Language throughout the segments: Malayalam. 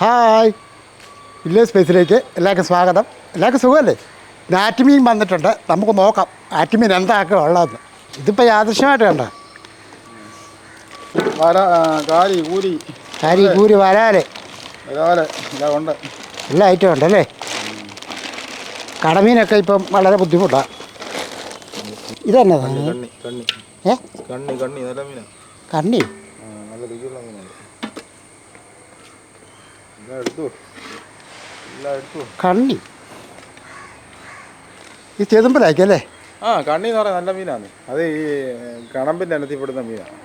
ഹായ്. വില്ലേജ് സ്പേസിലേക്ക് എല്ലാവർക്കും സ്വാഗതം. എല്ലാവർക്കും സുഖമല്ലേ? ഇത് ആറ്റുമീൻ വന്നിട്ടുണ്ട്. നമുക്ക് നോക്കാം ആറ്റുമീൻ എന്താക്കുക ഉള്ളതെന്ന്. ഇതിപ്പോൾ യാദൃശ്യമായിട്ട് കണ്ട? കാരി കൂരി കാരി കൂരി വരാൽ. ഉണ്ട്. എല്ലാ ഐറ്റം ഉണ്ടല്ലേ കടമീനൊക്കെ ഇപ്പം വളരെ ബുദ്ധിമുട്ടാണ് ഇതന്നെ കണ്ണി കണ്ണി. കണ്ണി കണ്ണി നല്ല മീനാ കണ്ണി ആ, നല്ല രുചിയുള്ള മീനാണ് എല്ലാം എടുത്തു എല്ലാം എടുത്തു കണ്ണി. ഈ ചെതുമ്പലാക്കിയല്ലേ ആ കണ്ണി എന്ന് പറയാൻ നല്ല മീനാണ്. അത് ഈ കണമ്പിന്റെ അനത്തിപ്പെടുന്ന മീനാണ്.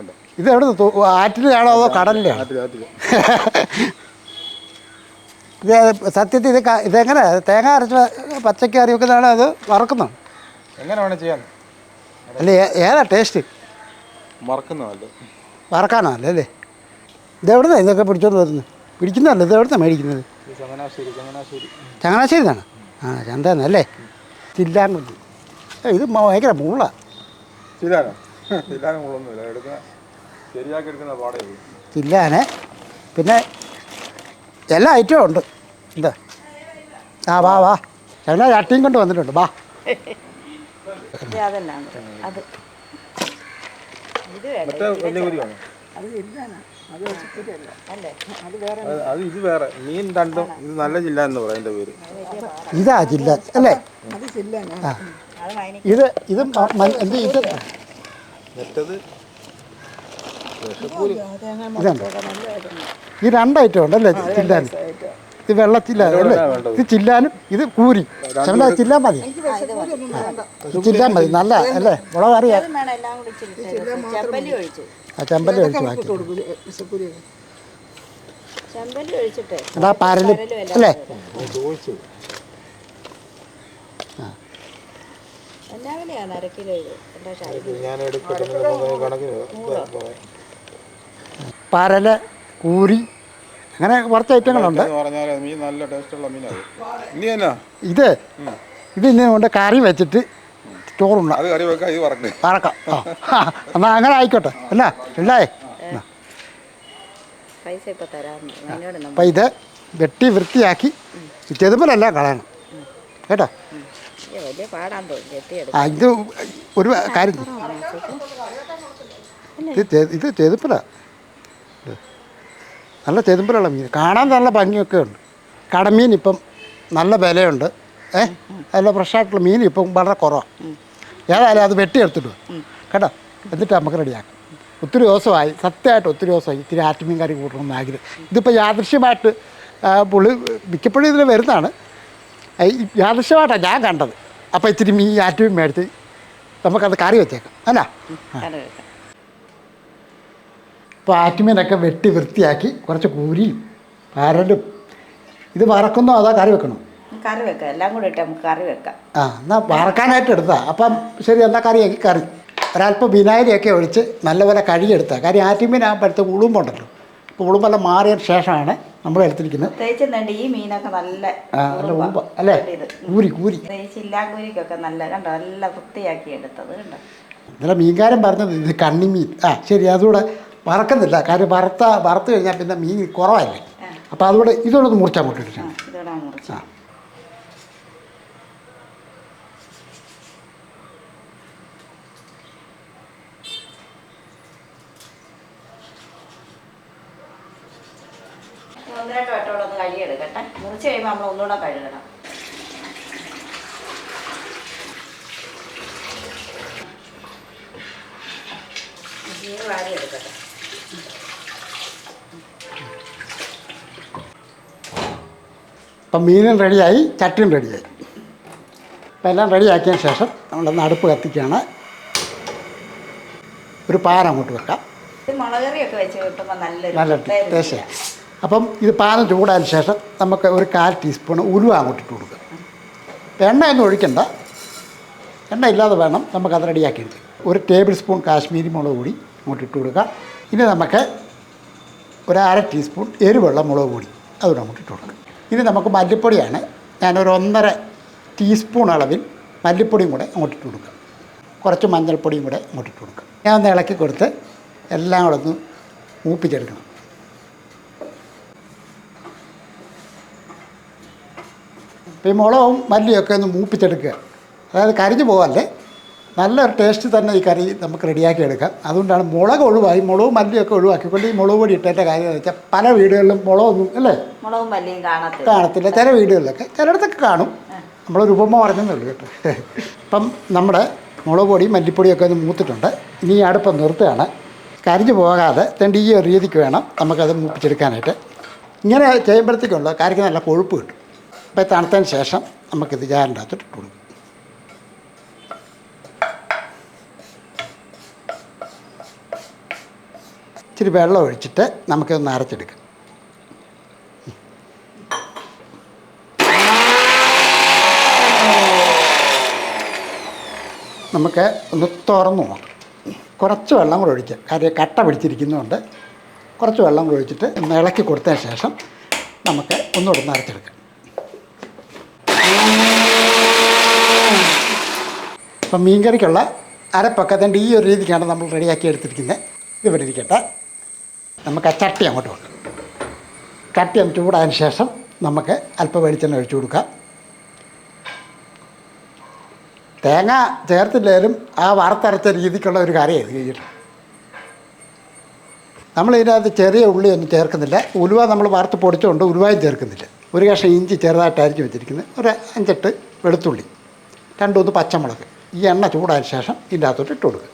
ഉണ്ട് ഇത് എവിടെ ആറ്റിലാണോ അതോ കടലിലാണോ ഇത് സത്യത്തിൽ ഇത് ഇതെങ്ങനെ? തേങ്ങ അരച്ച് പച്ചക്ക് കറി വെക്കുന്നതാണോ അത് വറക്കുന്നോ? എങ്ങനെ വേണം ചെയ്യാൻ? അല്ല ഏതാ ടേസ്റ്റ്? വറക്കുന്നതല്ലേ? വറക്കാനോ അല്ലേ അല്ലേ? ഇത് എവിടുന്നാണ് ഇതൊക്കെ പിടിച്ചോണ്ട് വരുന്നത്? പിടിക്കുന്നതല്ല ഇത് എവിടുന്നാണ് മേടിക്കുന്നത്? ചങ്ങനാശ്ശേരി ചങ്ങനാശ്ശേരി. ആ ചന്തന്നല്ലേ? തില്ലാങ്കുഞ്ഞി ഇത് ഭയങ്കര മുള്ള. തില്ലാനെ? പിന്നെ എല്ലാ ഐറ്റവും ഉണ്ട്. എന്താ? ആ വാ വാ. ചങ്ങനാ ചട്ടിയും കൊണ്ട് വന്നിട്ടുണ്ട്. വാ. അത്. മറ്റേ വലിയ കുരിയാണോ അത് ഇതാണ് അത് വെച്ചിട്ടില്ല അല്ലേ? അത് വേറെ അത് അത് ഇത് വേറെ. മീൻ രണ്ടും ഇത് നല്ല ജില്ല എന്ന് പറയും എന്റെ പേര്. ഇതാ ജില്ല അല്ലേ? ആ. ഇത് ഇത് എന്ത് ഇത്? മറ്റത് ഇതുണ്ട്. ഈ രണ്ടായിട്ടും ഉണ്ടല്ലേ ചില്ലാൻ ഇത് വെള്ളത്തില്ലേ അല്ലേ? ഇത് ചില്ലാനും ഇത് കൂരി. ചെണ്ട ചില്ലാൻ മതി. ചില്ലാൻ മതി. നല്ല അല്ലേ? മുളക് ആ ചെമ്പല്ലി ഒഴിച്ച് ബാക്കി ചെമ്പല്ലി ഒഴിച്ചിട്ട് പാരലും അല്ലേ? എന്നാ വിലയാണ് അര കിലോ. പാരൽ കൂരി അങ്ങനെ കുറച്ച് ഐറ്റങ്ങളുണ്ട്. ഇത്. ഇത് ഇന്ന് കൊണ്ട് കറി വെച്ചിട്ട് ചോറുണ്ട അത് കറി വെക്കാം ഇത് വറക്കണേ വറക്കാം ആ. എന്നാൽ അങ്ങനെ ആയിക്കോട്ടെ. അല്ല ഇല്ലേ പൈസ ഇപ്പൊ തരാമെന്ന് അപ്പം ഇത് വെട്ടി വൃത്തിയാക്കി ചെതുമ്പലല്ല കളയണം. കേട്ടോ? ആ ഇത് ഒരു കാര്യം ഇത് നല്ല ചെതുമ്പലുള്ള മീൻ. കാണാൻ നല്ല ഭംഗിയൊക്കെ ഉണ്ട്. കടമീൻ ഇപ്പം നല്ല വിലയുണ്ട്. ഏ? അതിൽ ഫ്രഷായിട്ടുള്ള മീൻ ഇപ്പം വളരെ കുറവാണ് ഏതായാലും അത് വെട്ടിയെടുത്തിട്ട്. കേട്ടോ? എന്നിട്ട് നമുക്ക് റെഡിയാക്കാം. ഒത്തിരി ദിവസമായി സത്യമായിട്ട് ഒത്തിരി ദിവസമായി ഇത്തിരി ആറ്റുമീൻ കറി കൂട്ടണമെന്ന് ആഗ്രഹം. ഇതിപ്പോൾ യാദൃശ്യമായിട്ട് പുള്ളി മിക്കപ്പോഴും ഇതിൽ വരുന്നതാണ്. യാദൃശ്യമായിട്ടാണ് ഞാൻ കണ്ടത്. അപ്പോൾ ഇത്തിരി മീൻ ആറ്റുമീൻ മേടിച്ച് നമുക്കത് കറി വെച്ചേക്കാം. അല്ല? അപ്പോൾ ആറ്റുമീനൊക്കെ വെട്ടി വൃത്തിയാക്കി കുറച്ച് കൂരിയും പാരലും ഇത് വറക്കുന്നോ അതോ കറി വെക്കണോ? കറി വെക്കാം. എല്ലാം കൂടി ഇട്ട് നമുക്ക് കറി വെക്കാം. ആ എന്നാൽ വറക്കാനായിട്ട് എടുത്താ. അപ്പം ശരി എന്താ കറിയാക്കി കറി. ഒരല്പം വിനാഗിരിയൊക്കെ ഒഴിച്ച് നല്ലപോലെ കഴുകിയെടുത്താൽ കാര്യം ആറ്റുമീനാകുമ്പോഴത്തെ ഉളുമ്പുണ്ടല്ലോ. അപ്പോൾ ഉളുമ്പെല്ലാം മാറിയ ശേഷമാണ് നമ്മൾ എടുത്തിരിക്കുന്നത്. എന്താ ഈ മീനൊക്കെ നല്ല ആ നല്ല ഉളുമ്പ്. അല്ലേ? കൂരി കൂരി ഈ ചില്ലാങ്കൂരിക്കൊക്കെ നല്ല കണ്ടോ? നല്ല വൃത്തിയാക്കി എടുത്തത് കണ്ടോ? ഇന്നലെ മീൻകാരൻ പറഞ്ഞത് ഇത് കണ്ണിമീൻ. ആ ശരി അതുകൂടെ വറക്കുന്നില്ല. കാര്യം വറുത്ത വറുത്ത് കഴിഞ്ഞാൽ പിന്നെ മീൻ കുറവല്ലേ? അപ്പോൾ അതുകൂടെ ഇതോടൊന്ന് ഒന്ന് മുറിച്ചാൽ പൊട്ടിട്ടാണ് ആ ഇതോടെ മുറിച്ച്. ആ ഒന്ന് രണ്ട് വട്ടോടെ ഒന്ന് കഴുകിയെടുക്കട്ടെ. മുറിച്ച് കഴിയുമ്പോൾ നമ്മൾ ഒന്നുകൂടെ കഴുകണം. മീൻ വാരി എടുക്കട്ടെ അപ്പം മീനും റെഡിയായി ചട്ടിയും റെഡിയായി. അപ്പം എല്ലാം റെഡിയാക്കിയതിന് ശേഷം നമ്മളൊന്ന് അടുപ്പ് കത്തിക്കുകയാണ്. ഒരു പാൻ അങ്ങോട്ട് വെക്കാം. മുളകറിയൊക്കെ വെച്ച് കിട്ടുമ്പോൾ നല്ല നല്ല ടേസ്റ്റ്. അപ്പം ഇത് പാനം ചൂടായതിന് ശേഷം നമുക്ക് ഒരു കാൽ ടീസ്പൂൺ ഉലുവ അങ്ങോട്ട് ഇട്ട് കൊടുക്കുക ഇപ്പം എണ്ണയൊന്നും ഒഴിക്കണ്ട. എണ്ണ ഇല്ലാതെ വേണം നമുക്കത് റെഡിയാക്കി എടുക്കുക ഒരു ടേബിൾ സ്പൂൺ കാശ്മീരി മുളക് പൊടി അങ്ങോട്ട് ഇട്ട് കൊടുക്കുക ഇനി നമുക്ക് ഒരു അര ടീസ്പൂൺ എരിവുള്ള മുളക് പൊടി അതുകൂടെ അങ്ങോട്ട് ഇട്ട് കൊടുക്കുക ഇനി നമുക്ക് മല്ലിപ്പൊടിയാണ്. ഞാനൊരു ഒന്നര ടീസ്പൂൺ അളവിൽ മല്ലിപ്പൊടിയും കൂടെ അങ്ങോട്ട് ഇട്ട് കൊടുക്കുക കുറച്ച് മഞ്ഞൾപ്പൊടിയും കൂടെ അങ്ങോട്ട് ഇട്ട് കൊടുക്കുക ഞാൻ ഒന്ന് ഇളക്കി കൊടുത്ത് എല്ലാം കൂടെ ഒന്ന് മൂപ്പിച്ചെടുക്കണം. അപ്പോൾ ഈ മുളകും മല്ലിയൊക്കെ ഒന്ന് മൂപ്പിച്ചെടുക്കുക. അതായത് കരിഞ്ഞു പോകല്ലേ നല്ലൊരു ടേസ്റ്റ് തന്നെ ഈ കറി നമുക്ക് റെഡിയാക്കി എടുക്കാം. അതുകൊണ്ടാണ് മുളക് ഒഴിവായി മുളകും മല്ലിയൊക്കെ ഒഴിവാക്കിക്കൊണ്ട് ഈ മുളക് പൊടി ഇട്ടതിന്റെ കാര്യം എന്ന് വെച്ചാൽ പല വീടുകളിലും മുളകൊന്നും അല്ലേ? മുളകും മല്ലിയും കാണത്തില്ല. ചില വീടുകളിലൊക്കെ ചിലയിടത്തൊക്കെ കാണും. നമ്മളൊരു ഉപമ പറഞ്ഞതേ ഉള്ളൂ കേട്ടോ. ഇപ്പം നമ്മുടെ മുളക് പൊടി മല്ലിപ്പൊടിയൊക്കെ ഒന്ന് മൂത്തിട്ടുണ്ട്. ഇനി അടുപ്പം നിർത്തുകയാണ്. കരിഞ്ഞു പോകാതെ ഈ ഒരു രീതിക്ക് വേണം നമുക്കത് മൂപ്പിച്ചെടുക്കാനായിട്ട്. ഇങ്ങനെ ചെയ്യുമ്പോഴത്തേക്കുള്ള കറിക്ക് നല്ല കൊഴുപ്പ് കിട്ടും. അപ്പോൾ തണുത്തതിന് ശേഷം നമുക്കിത് ജാറിന്റെ അകത്തോട്ട് ഇട്ട് കൊടുക്കും. ഇച്ചിരി വെള്ളം ഒഴിച്ചിട്ട് നമുക്കിതൊന്ന് അരച്ചെടുക്കാം. നമുക്ക് ഒന്ന് തുറന്നു നോക്കാം. കുറച്ച് വെള്ളം കൂടെ ഒഴിക്കുക കാര്യം കട്ട പിടിച്ചിരിക്കുന്നതുകൊണ്ട് കുറച്ച് വെള്ളം കൂടെ ഒഴിച്ചിട്ട് ഒന്ന് ഇളക്കി കൊടുത്തതിന് ശേഷം നമുക്ക് ഒന്നുകൂടെ ഒന്ന് അരച്ചെടുക്കാം. അപ്പം മീൻകറിക്കുള്ള അരപ്പൊക്കെ അതിന്റെ ഈ ഒരു രീതിക്കാണ് നമ്മൾ റെഡിയാക്കി എടുത്തിരിക്കുന്നത്. ഇത് ഇവിടെ ഇരിക്കട്ടെ. നമുക്ക് ആ ചട്ടി അങ്ങോട്ട് വെക്കാം. ചട്ടി അങ്ങ് ചൂടായതിന് ശേഷം നമുക്ക് അല്പം വെളിച്ചെണ്ണ ഒഴിച്ചു കൊടുക്കാം. തേങ്ങ ചേർത്തില്ലേലും ആ വറുത്തരച്ച രീതിക്കുള്ള ഒരു കറിയാണ് ഇത് കഴിഞ്ഞിട്ട് നമ്മൾ ഇതിനകത്ത് ചെറിയ ഉള്ളിയൊന്നും ചേർക്കുന്നില്ല. ഉലുവ നമ്മൾ വറുത്ത് പൊടിച്ചുകൊണ്ട് ഉലുവായും ചേർക്കുന്നില്ല. ഒരു കഷ്ണം ഇഞ്ചി ചെറുതായിട്ടായിരിക്കും വെച്ചിരിക്കുന്നത്. ഒരു അഞ്ചെട്ട് വെളുത്തുള്ളി. രണ്ടുമൂന്ന് പച്ചമുളക്. ഈ എണ്ണ ചൂടായതിന് ശേഷം ഇതിന്റെ അകത്തോട്ട് ഇട്ട് കൊടുക്കുക.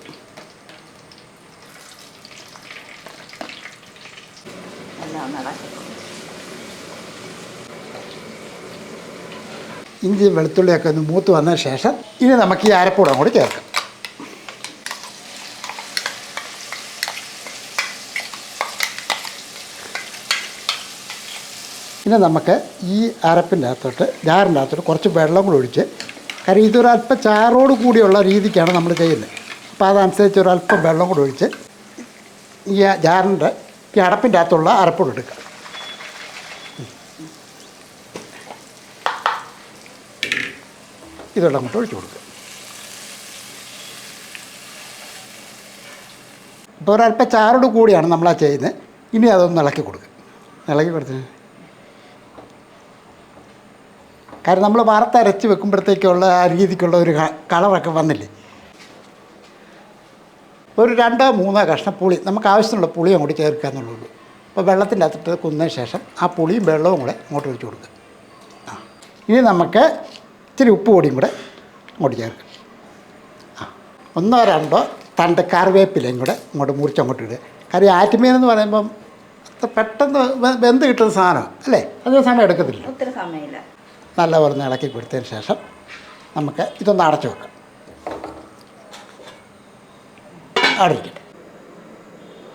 ഇഞ്ചിയും വെളുത്തുള്ളിയൊക്കെ ഒന്ന് മൂത്ത് വന്നതിന് ശേഷം ഇനി നമുക്ക് ഈ അരപ്പൂടം കൂടി ചേർക്കാം. ഇനി നമുക്ക് ഈ അരപ്പിന്റെ അകത്തോട്ട് ജാറിന്റെ അകത്തോട്ട് കുറച്ച് വെള്ളം കൂടി ഒഴിച്ച് കാര്യം ഇതൊരല്പം ചാറോട് കൂടിയുള്ള രീതിക്കാണ് നമ്മൾ ചെയ്യുന്നത് അപ്പോൾ അതനുസരിച്ച് ഒരല്പം വെള്ളം കൂടി ഒഴിച്ച് ഈ ജാറിന്റെ ഈ അടപ്പിന്റെ അകത്തുള്ള അരപ്പോട് എടുക്കുക ഇതെല്ലാം അങ്ങോട്ട് ഒഴിച്ചു കൊടുക്കുക ഇപ്പോൾ ഒരല്പം ചാറോട് കൂടിയാണ് നമ്മൾ ആ ചെയ്യുന്നത് ഇനി അതൊന്ന് ഇളക്കി കൊടുക്കുക ഇളക്കി കൊടുത്തിന് കാരണം നമ്മൾ വറുത്തരച്ച് വെക്കുമ്പോഴത്തേക്കുള്ള ആ രീതിക്കുള്ള ഒരു കളറൊക്കെ വന്നില്ലേ? ഒരു രണ്ടോ മൂന്നോ കഷ്ണം പുളി നമുക്ക് ആവശ്യത്തിനുള്ള പുളി അങ്ങോട്ട് ചേർക്കുക എന്നുള്ളൂ അപ്പോൾ വെള്ളത്തിന്റെ അകത്തിട്ട് കുന്നതിന് ശേഷം ആ പുളിയും വെള്ളവും കൂടെ അങ്ങോട്ട് ഒഴിച്ചു കൊടുക്കുക. ആ ഇനി നമുക്ക് ഇച്ചിരി ഉപ്പ് പൊടിയും കൂടെ അങ്ങോട്ട് ചേർക്കുക ആ ഒന്നോ രണ്ടോ തണ്ട് കറിവേപ്പിലയും കൂടെ ഇങ്ങോട്ട് മുറിച്ച് അങ്ങോട്ട് ഇടുക. കാര്യം ആറ്റുമീൻ എന്ന് പറയുമ്പം പെട്ടെന്ന് വെന്ത് കിട്ടുന്ന സാധനമാണ് അല്ലേ? അധികം സമയം എടുക്കത്തില്ല ഒത്തിരി സമയമില്ല. നല്ലപോലെ ഒന്ന് ഇളക്കി കൊടുത്തതിന് ശേഷം നമുക്ക് ഇതൊന്ന് അടച്ചു വെക്കാം. അടയ്ക്കട്ടെ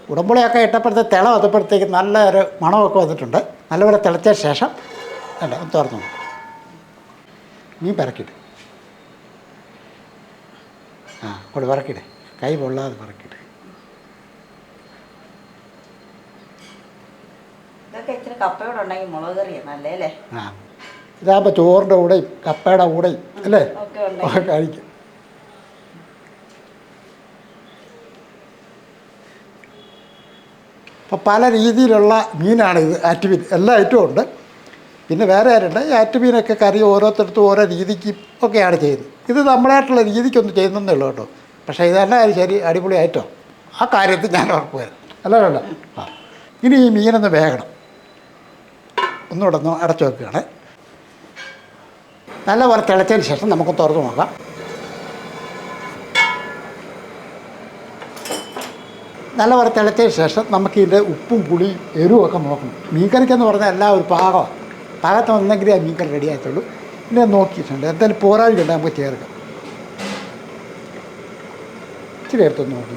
ഉടമ്പുളിയൊക്കെ ഇട്ടപ്പോഴത്തെ തിള വന്നപ്പോഴത്തേക്ക് നല്ല ഒരു മണമൊക്കെ വന്നിട്ടുണ്ട്. നല്ലപോലെ തിളച്ച ശേഷം വേണ്ട ഒന്ന് തുറന്നു മീൻ പറക്കിയിട്ട് ആ കൂടെ പറക്കിയിടേ കൈ പൊള്ളാതെ പറക്കിയിട്ട് ഇതൊക്കെ ഇച്ചിരി കപ്പയോടെ ഉണ്ടെങ്കിൽ മുളക് കറിയാണ് നല്ലേ അല്ലേ? ആ. ഇതാകുമ്പോൾ ചോറിന്റെ കൂടെയും കപ്പയുടെ കൂടെയും അല്ലേ? കഴിക്കും. അപ്പോൾ പല രീതിയിലുള്ള മീനാണ് ഇത് ആറ്റുമീൻ. എല്ലാ ഐറ്റവും ഉണ്ട്. പിന്നെ വേറെ ആരുണ്ട്? ഈ ആറ്റുമീനൊക്കെ കറി ഓരോരുത്തർക്കും ഓരോ രീതിക്ക് ഒക്കെയാണ് ചെയ്യുന്നത്. ഇത് നമ്മളായിട്ടുള്ള രീതിക്കൊന്നും ചെയ്യുന്നതേ ഉള്ളൂ കേട്ടോ. പക്ഷേ ഇതെല്ലാം ശരി അടിപൊളി ആയിട്ടോ ആ കാര്യത്തിൽ ഞാൻ ഉറപ്പ് വരാം. അല്ല വേണ്ട ആ. ഇനി ഈ മീനൊന്ന് വേഗണം ഒന്നുകൂടെ ഒന്ന് അടച്ചു വെക്കുകയാണ്. നല്ലപോലെ തിളച്ചതിന് ശേഷം നമുക്ക് തുറന്ന് നോക്കാം. നല്ലപോലെ തിളച്ചതിന് ശേഷം നമുക്ക് ഇതിന്റെ ഉപ്പും പുളി എരിവൊക്കെ നോക്കണം. മീൻകറിക്കെന്ന് പറഞ്ഞാൽ എല്ലാം ഒരു പാകമാണ്. പാകത്ത് വന്നെങ്കിലേ ആ മീൻകറി റെഡി ആകത്തുള്ളൂ. പിന്നെ നോക്കിയിട്ടുണ്ട്. എന്തായാലും പോരാഴ്ച ഉണ്ട് നമുക്ക് ചേർക്കാം. ഇച്ചിരി എടുത്തൊന്ന് നോക്കി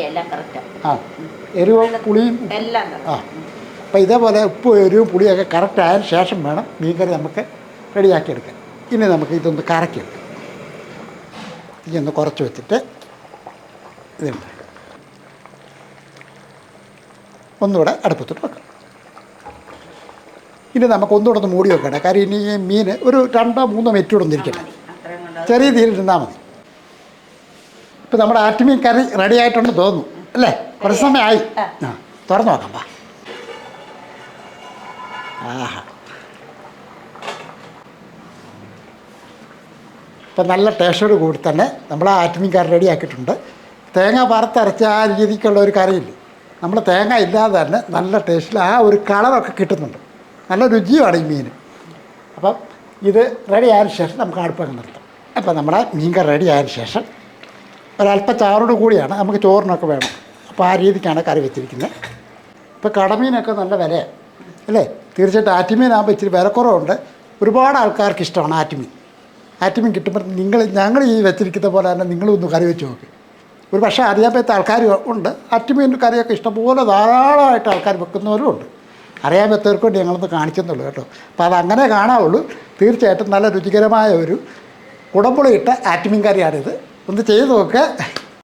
എല്ലാം കറക്റ്റാണ് ആ. എരിവും പുളിയും? എല്ലാം ആ അപ്പോൾ ഇതേപോലെ ഉപ്പ് എരിവും പുളിയൊക്കെ കറക്റ്റ് ആയതിനു ശേഷം വേണം മീൻകറി നമുക്ക് റെഡിയാക്കി എടുക്കാൻ. ഇനി നമുക്ക് ഇതൊന്ന് കറക്കിയെടുക്കാം. ഒന്ന് കുറച്ച് വെച്ചിട്ട് ഇതുണ്ട്. ഒന്നുകൂടെ അടുപ്പത്തിട്ട് വെക്കാം. ഇനി നമുക്ക് ഒന്നുകൂടെ ഒന്ന് മൂടി വെക്കണം കാര്യം ഇനി മീൻ ഒരു രണ്ടോ മൂന്നോ കൊണ്ട് ചെറിയ തീരിൽ ഇരുന്നാൽ മതി. ഇപ്പം നമ്മുടെ ആറ്റുമീൻ കറി റെഡി ആയിട്ടുണ്ടെന്ന് തോന്നുന്നു. അല്ലേ? കുറച്ച് സമയമായി. ആ. തുറന്നു നോക്കാം വാ. ആഹാ. ഇപ്പം നല്ല ടേസ്റ്റോട് കൂടി തന്നെ നമ്മൾ ആ ആറ്റുമീൻ കറി റെഡി ആക്കിയിട്ടുണ്ട്. തേങ്ങ വറുത്തരച്ച ആ രീതിക്കുള്ള ഒരു കറിയില്ലേ? നമ്മൾ തേങ്ങ ഇല്ലാതെ തന്നെ നല്ല ടേസ്റ്റിൽ ആ ഒരു കളറൊക്കെ കിട്ടുന്നുണ്ട്. നല്ല രുചിയുമാണ് ഈ മീൻ അപ്പം ഇത് റെഡി ആയതിനു ശേഷം നമുക്ക് അടുപ്പൊക്കെ നിർത്താം. അപ്പം നമ്മുടെ മീൻ കറി റെഡി ആയതിനു ശേഷം ഒരല്പം ചാറോട് കൂടിയാണ് നമുക്ക് ചോറിനൊക്കെ വേണം. അപ്പോൾ ആ രീതിക്കാണ് കറി വെച്ചിരിക്കുന്നത്. ഇപ്പോൾ കടമീനൊക്കെ നല്ല വിലയാണ് അല്ലേ? തീർച്ചയായിട്ടും ആറ്റുമീനാകുമ്പോൾ ഇച്ചിരി വിലക്കുറവുണ്ട് ഒരുപാട് ആൾക്കാർക്ക് ഇഷ്ടമാണ് ആറ്റുമീൻ. ആറ്റുമീൻ കിട്ടുമ്പോൾ നിങ്ങൾ ഞങ്ങൾ ഈ വെച്ചിരിക്കുന്ന പോലെ തന്നെ നിങ്ങളൊന്ന് കറി വെച്ച് നോക്കി. ഒരു പക്ഷേ അറിയാൻ ആൾക്കാർ ഉണ്ട്. ആറ്റുമീൻ കറിയൊക്കെ ഇഷ്ടംപോലെ ധാരാളമായിട്ട് ആൾക്കാർ വെക്കുന്നവരും ഉണ്ട്. അറിയാൻ പറ്റവർക്ക് വേണ്ടി ഞങ്ങളൊന്ന് കാണിച്ചെന്നുള്ളൂ കേട്ടോ. അപ്പോൾ അതങ്ങനെ കാണാവുള്ളൂ. തീർച്ചയായിട്ടും നല്ല രുചികരമായ ഒരു കുടമ്പുളിയിട്ട ആറ്റുമീൻ കറിയാണിത്. ഒന്ന് ചെയ്ത് നോക്കുക